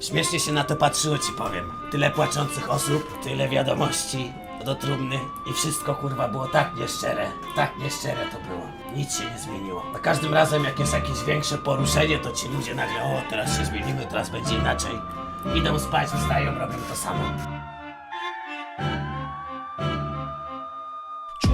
Śmiesznie się na to patrzyło, ci powiem. Tyle płaczących osób, tyle wiadomości do trumny i wszystko kurwa było tak nieszczere, tak nieszczere to było. Nic się nie zmieniło. Za każdym razem jak jest jakieś większe poruszenie, to ci ludzie nagle, o teraz się zmienimy, teraz będzie inaczej. Idą spać, wstają, robią to samo.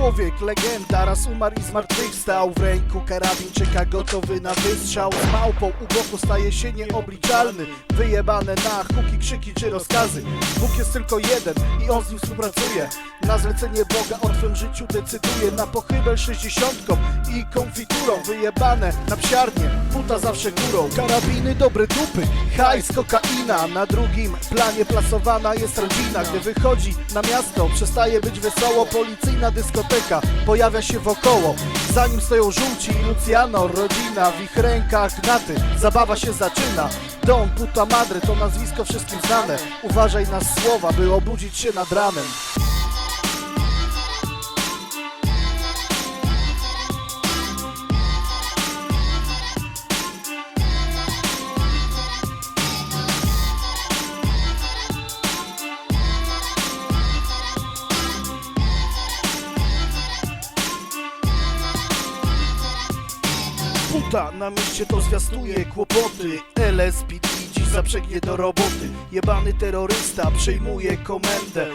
Człowiek, legenda, raz umarł i zmartwychwstał. W ręku karabin czeka gotowy na wystrzał. Z małpą u boku staje się nieobliczalny. Wyjebane na huki, krzyki czy rozkazy. Bóg jest tylko jeden i on z nim współpracuje. Na zlecenie Boga o twym życiu decyduje. Na pochybel sześćdziesiątką i konfiturą. Wyjebane na psiarnię, buta zawsze górą. Karabiny dobre dupy, hajs, kokaina. Na drugim planie plasowana jest rodzina. Gdy wychodzi na miasto, przestaje być wesoło. Policyjna dyskoteka pojawia się wokoło. Zanim stoją żółci i Luciano, rodzina W ich rękach. Gnaty, zabawa się zaczyna. Don Puta Madre to nazwisko wszystkim znane. Uważaj na słowa, by obudzić się nad ranem Puta na mieście to zwiastuje kłopoty. LSPD dziś zaprzęgnie do roboty. Jebany terrorysta przejmuje komendę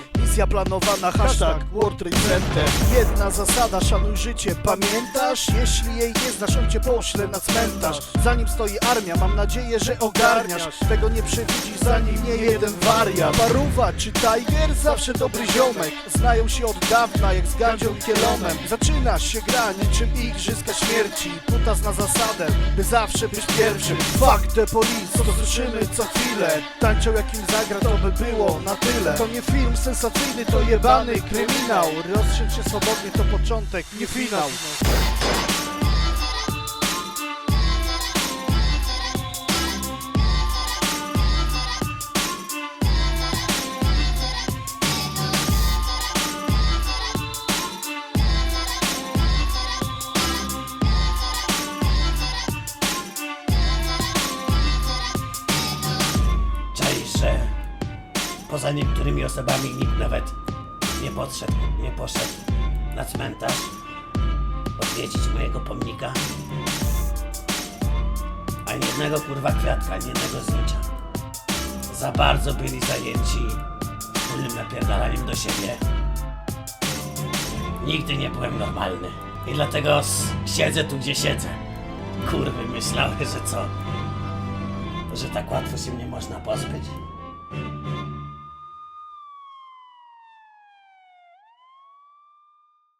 Planowana, hashtag World Trade Center. Jedna zasada, szanuj życie, pamiętasz? Jeśli jej nie znasz, on cię pośle na cmentarz. Zanim stoi armia, mam nadzieję, że ogarniasz. Tego nie przewidzisz, zanim nie jeden wariat. Paruwa czy Tiger? Zawsze dobry ziomek. Znają się od dawna, jak z Gandzią i Kielomem. Zaczyna się gra niczym igrzyska śmierci. Puta zna zasadę, by zawsze być pierwszym. Fuck the police, to słyszymy co chwilę. Tańczą jak im zagra, to by było na tyle. To nie film sensacyjny, to jebany kryminał. Rozstrzyg się swobodnie, to początek, nie finał poza niektórymi osobami nikt nawet nie podszedł, nie poszedł na cmentarz odwiedzić mojego pomnika. Ani jednego kurwa kwiatka, ani jednego zdjęcia. Za bardzo byli zajęci wspólnym napierdalaniem do siebie. Nigdy nie byłem normalny. I dlatego siedzę tu, gdzie siedzę. Kurwy myślały, że co? Że tak łatwo się mnie można pozbyć.